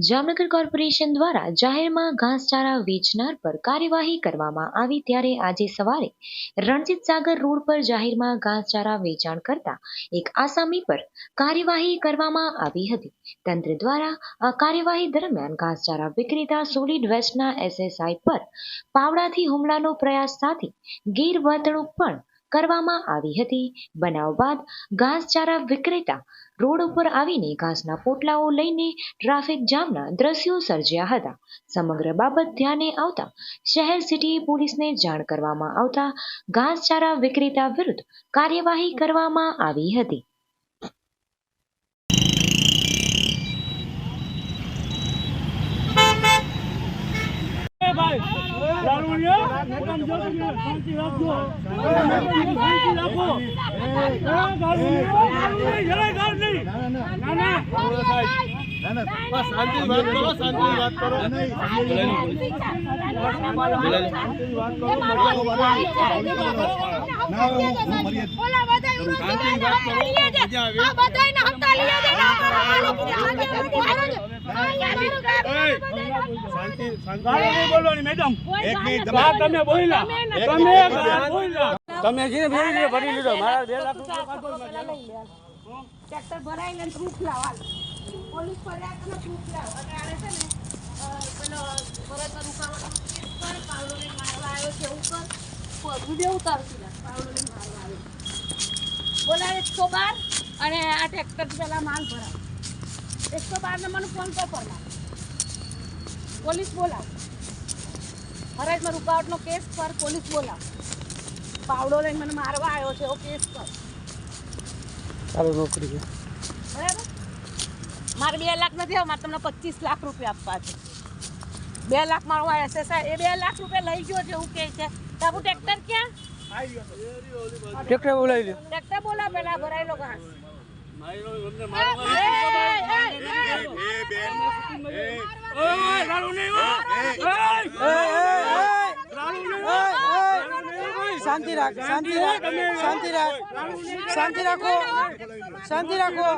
Jamnagar corporation દ્વારા જાહેરમાં ઘાસચારા વેચનાર પર કાર્યવાહી કરવામાં આવી ત્યારે આજે સવારે રણજીત સાગર રોડ પર જાહેરમાં ઘાસચારા વેચાણ કરતા એક આસામી પર કાર્યવાહી કરવામાં આવી હતી. તંત્ર દ્વારા આ કાર્યવાહી દરમિયાન ઘાસચારા વિક્રેતા સોલિડ વેસ્ટના એસએસઆઈ પર પાવડાથી હુમલાનો પ્રયાસ સાથે ગેરવર્તણૂક પણ કરવામાં આવી હતી. બનાવ બાદ ઘાસચારા વિક્રેતા રોડ ઉપર આવીને ઘાસના પોટલાઓ લઈને ટ્રાફિક જામના દ્રશ્યો સર્જ્યા હતા. સમગ્ર બાબત ધ્યાને આવતા શહેર સિટી પોલીસને જાણ કરવામાં આવતા ઘાસચારા વિક્રેતા વિરુદ્ધ કાર્યવાહી કરવામાં આવી હતી. ભાઈ મકાન જોતું છે, શાંતિ રાખજો શાંતિ રાખો એ દારૂડિયા, દારૂ નહીં, જરાય દારૂ નહીં. ના ના ગાળો નહીં બોલવાની, મેડમ. આ તમે બોલ્યા. તમે બોલ્યા તમે છે ને ભરી લીધો. મારા બે લાખ રૂપિયા. ટ્રેક્ટર લાવ પોલીસ ફરિયાદ અને proof લાવ. અને આને છે ને, પેલો રૂકાવટનો કેસ કર, પાવલોને મારવા આવ્યો છે ઉપર વીડિયો ઉતારતી પાવલોને મારવા આવ્યો. બોલાવ એકસો બાર અને આ ટ્રેક્ટર પેલા માલ ભરાવ એકસો બાર નંબરનો ફોન કર પરમાર પોલીસ બોલાવ ફરજમાં રૂકાવટનો કેસ કર પોલીસ બોલાવ પાવડો લઈને મને મારવા આવ્યો છે એવો કેસ કર તારો નોકરી છે. બરાબર મારે બે લાખ નથી આવ્યો મારે તમને પચીસ લાખ રૂપિયા આપવા છે બે લાખ મારો એસએસઆઈ એ બે લાખ રૂપિયા લઈ ગયો છે એવું કહે છે તારું ટ્રેક્ટર ક્યાં ટ્રેક્ટર બોલાવી લ્યો ટ્રેક્ટર બોલા પેલા ભરાયેલો ઘાસ ઓય, દારૂ નહીં. ઓય, દારૂ નહીં, હો. શાંતિ રાખ શાંતિ રાખ શાંતિ રાખ શાંતિ રાખો. શાંતિ રાખો.